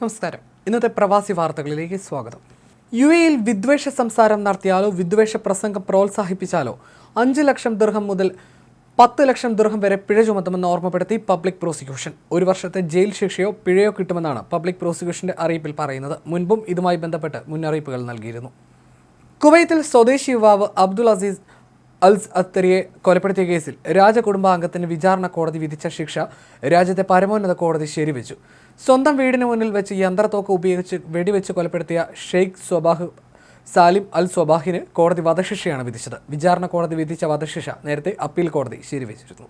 നമസ്കാരം. ഇന്നത്തെ പ്രവാസി വാർത്തകളിലേക്ക് സ്വാഗതം. യു എയിൽ വിദ്വേഷ സംസാരം നടത്തിയാലോ വിദ്വേഷ പ്രസംഗം പ്രോത്സാഹിപ്പിച്ചാലോ അഞ്ച് ലക്ഷം ദീർഘം മുതൽ പത്ത് ലക്ഷം ദീർഘം വരെ പിഴ ചുമത്തുമെന്ന് ഓർമ്മപ്പെടുത്തി പബ്ലിക് പ്രോസിക്യൂഷൻ. ഒരു വർഷത്തെ ജയിൽ ശിക്ഷയോ പിഴയോ കിട്ടുമെന്നാണ് പബ്ലിക് പ്രോസിക്യൂഷന്റെ അറിയിപ്പിൽ പറയുന്നത്. മുൻപും ഇതുമായി ബന്ധപ്പെട്ട് മുന്നറിയിപ്പുകൾ നൽകിയിരുന്നു. കുവൈത്തിൽ സ്വദേശി യുവാവ് അബ്ദുൾ അസീസ് അൽസ് അത്തറിയെ കൊലപ്പെടുത്തിയ കേസിൽ രാജകുടുംബാംഗത്തിന് വിചാരണ കോടതി വിധിച്ച ശിക്ഷ രാജ്യത്തെ പരമോന്നത കോടതി ശരിവെച്ചു. സ്വന്തം വീടിന് മുന്നിൽ വെച്ച് യന്ത്രത്തോക്ക് ഉപയോഗിച്ച് വെടിവെച്ച് കൊലപ്പെടുത്തിയ ഷെയ്ഖ് സ്വബാഹ് സാലിം അൽ സ്വബാഹിന് കോടതി വധശിക്ഷയാണ് വിധിച്ചത്. വിചാരണ കോടതി വിധിച്ച വധശിക്ഷ നേരത്തെ അപ്പീൽ കോടതി ശരിവെച്ചിരുന്നു.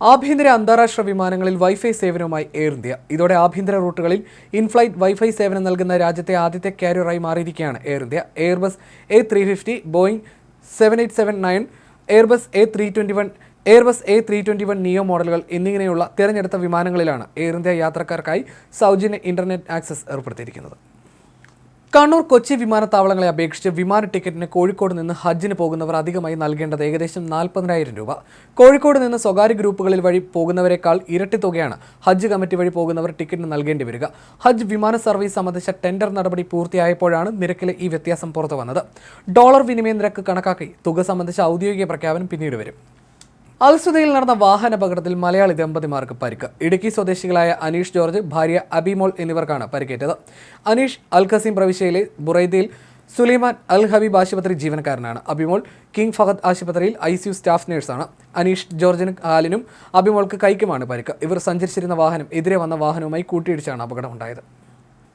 ആഭ്യന്തര അന്താരാഷ്ട്ര വിമാനങ്ങളിൽ വൈഫൈ സേവനവുമായി എയർ ഇന്ത്യ. ഇതോടെ ആഭ്യന്തര റൂട്ടുകളിൽ ഇൻഫ്ലൈറ്റ് വൈഫൈ സേവനം നൽകുന്ന രാജ്യത്തെ ആദ്യത്തെ കാരിയറായി മാറിയിരിക്കുകയാണ് Air India. Airbus A three fifty Boeing seven eight seven nine Airbus A three twenty one Airbus A three twenty one neo മോഡലുകൾ എന്നിങ്ങനെയുള്ള തിരഞ്ഞെടുത്ത വിമാനങ്ങളിലാണ് എയർ ഇന്ത്യ യാത്രക്കാർക്കായി സൗജന്യ ഇന്റർനെറ്റ് ആക്സസ് ഏർപ്പെടുത്തിയിരിക്കുന്നത്. കണ്ണൂർ കൊച്ചി വിമാനത്താവളങ്ങളെ അപേക്ഷിച്ച് വിമാന ടിക്കറ്റിന് കോഴിക്കോട് നിന്ന് ഹജ്ജിന് പോകുന്നവർ അധികമായി നൽകേണ്ടത് ഏകദേശം നാൽപ്പതിനായിരം രൂപ. കോഴിക്കോട് നിന്ന് സ്വകാര്യ ഗ്രൂപ്പുകളിൽ വഴി പോകുന്നവരെക്കാൾ ഇരട്ടി തുകയാണ് ഹജ്ജ് കമ്മിറ്റി വഴി പോകുന്നവർ ടിക്കറ്റിന് നൽകേണ്ടി വരിക. ഹജ്ജ് വിമാന സർവീസ് സംബന്ധിച്ച ടെൻഡർ നടപടി പൂർത്തിയായപ്പോഴാണ് നിരക്കിലെ ഈ വ്യത്യാസം പുറത്തു വന്നത് ഡോളർ വിനിമയ നിരക്ക് കണക്കാക്കി തുക സംബന്ധിച്ച ഔദ്യോഗിക പ്രഖ്യാപനം പിന്നീട് വരും. അൽസുദയിൽ നടന്ന വാഹനാപകടത്തിൽ മലയാളി ദമ്പതിമാർക്ക് പരിക്ക്. ഇടുക്കി സ്വദേശികളായ അനീഷ് ജോർജ് ഭാര്യ അബിമോൾ എന്നിവർക്കാണ് പരിക്കേറ്റത്. അനീഷ് അൽഖസീം പ്രവിശ്യയിലെ ബുറൈദിയിൽ സുലൈമാൻ അൽ ഹബീബ് ആശുപത്രി ജീവനക്കാരനാണ്. അബിമോൾ കിങ് ഫഹദ് ആശുപത്രിയിൽ ഐ സി യു സ്റ്റാഫ് നഴ്സാണ്. അനീഷ് ജോർജിന് കാലിനും അബിമോൾക്ക് കൈക്കുമാണ് പരിക്ക്. ഇവർ സഞ്ചരിച്ചിരുന്ന വാഹനം എതിരെ വന്ന വാഹനവുമായി കൂട്ടിയിടിച്ചാണ് അപകടമുണ്ടായത്.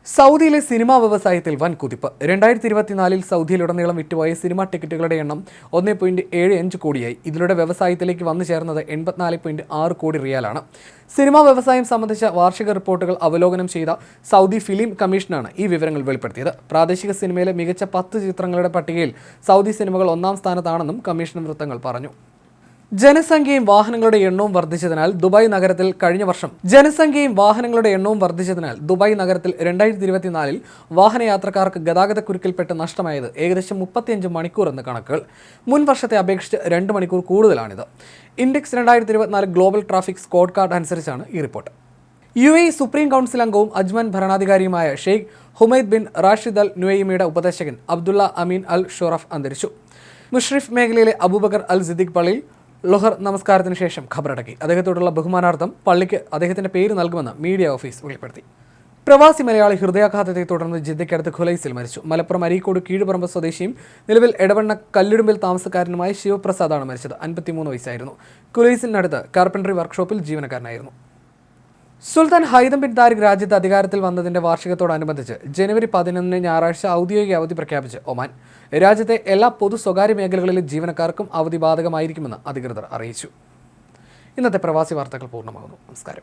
സൗദിയിലെ സിനിമാ വ്യവസായത്തിൽ വൻ കുതിപ്പ്. രണ്ടായിരത്തി ഇരുപത്തിനാലിൽ സൗദിയിലുടനീളം വിറ്റുപോയ സിനിമാ ടിക്കറ്റുകളുടെ എണ്ണം ഒന്ന് പോയിന്റ് ഏഴ് അഞ്ച് കോടിയായി. ഇതിലൂടെ വ്യവസായത്തിലേക്ക് വന്നു ചേർന്നത് എൺപത്തിനാല് പോയിന്റ് ആറ് കോടി റിയാലാണ്. സിനിമാ വ്യവസായം സംബന്ധിച്ച വാർഷിക റിപ്പോർട്ടുകൾ അവലോകനം ചെയ്ത സൗദി ഫിലിം കമ്മീഷനാണ് ഈ വിവരങ്ങൾ വെളിപ്പെടുത്തിയത്. പ്രാദേശിക സിനിമയിലെ മികച്ച പത്ത് ചിത്രങ്ങളുടെ പട്ടികയിൽ സൗദി സിനിമകൾ ഒന്നാം സ്ഥാനത്താണെന്നും കമ്മീഷൻ വൃത്തങ്ങൾ പറഞ്ഞു. ജനസംഖ്യയും വാഹനങ്ങളുടെ എണ്ണവും വർദ്ധിച്ചതിനാൽ ദുബായ് നഗരത്തിൽ കഴിഞ്ഞ വർഷം ജനസംഖ്യയും വാഹനങ്ങളുടെ എണ്ണവും വർദ്ധിച്ചതിനാൽ ദുബായ് നഗരത്തിൽ രണ്ടായിരത്തി ഇരുപത്തിനാലിൽ വാഹനയാത്രക്കാർക്ക് ഗതാഗതക്കുരുക്കിൽപ്പെട്ട് നഷ്ടമായത് ഏകദേശം മുപ്പത്തിയഞ്ച് മണിക്കൂർ എന്ന കണക്കുകൾ. മുൻ വർഷത്തെ അപേക്ഷിച്ച് രണ്ട് മണിക്കൂർ കൂടുതലാണിത്. ഇൻഡെക്സ് രണ്ടായിരത്തി ഇരുപത്തിനാല് ഗ്ലോബൽ ട്രാഫിക് സ്കോഡ് കാർഡ് അനുസരിച്ചാണ് ഈ report. U A supreme council അംഗവും Ajman ഭരണാധികാരിയുമായ Sheikh Humaid bin Rashid Al നുയൈമയുടെ ഉപദേശകൻ അബ്ദുള്ള അമീൻ അൽ ഷൊറഫ് അന്തരിച്ചു. മുഷ്രിഫ് മേഖലയിലെ അബൂബക്കർ അൽ സിദ്ദിഖ് പള്ളിയിൽ ലൊഹർ നമസ്കാരത്തിന് ശേഷം ഖബറടക്കി. അദ്ദേഹത്തോടുള്ള ബഹുമാനാർത്ഥം പള്ളിക്ക് അദ്ദേഹത്തിന്റെ പേര് നൽകുമെന്ന് മീഡിയ ഓഫീസ് വെളിപ്പെടുത്തി. പ്രവാസി മലയാളി ഹൃദയാഘാതത്തെ തുടർന്ന് ജിദ്ദയ്ക്കടുത്ത് ഖുലൈസിൽ മരിച്ചു. മലപ്പുറം അരീക്കോട് കീഴുപറമ്പ് സ്വദേശിയും നിലവിൽ എടവണ്ണ കല്ലിടുമ്പിൽ താമസക്കാരനുമായ ശിവപ്രസാദാണ് മരിച്ചത്. അൻപത്തിമൂന്ന് വയസ്സായിരുന്നു. ഖുലൈസിനടുത്ത് കാർപ്പൻട്രി വർക്ക്ഷോപ്പിൽ ജീവനക്കാരനായിരുന്നു. സുൽത്താൻ ഹൈദം ബിൻ താരിഖ് രാജ്യത്ത് അധികാരത്തിൽ വന്നതിന്റെ വാർഷികത്തോടനുബന്ധിച്ച് ജനുവരി പതിനൊന്നിന് ഞായറാഴ്ച ഔദ്യോഗിക അവധി പ്രഖ്യാപിച്ച് ഒമാൻ. രാജ്യത്തെ എല്ലാ പൊതു സ്വകാര്യ മേഖലകളിലെ ജീവനക്കാർക്കും അവധി ബാധകമായിരിക്കുമെന്ന് അധികൃതർ അറിയിച്ചു. ഇന്നത്തെ പ്രവാസി വാർത്തകൾ പൂർണമാകുന്നു. നമസ്കാരം.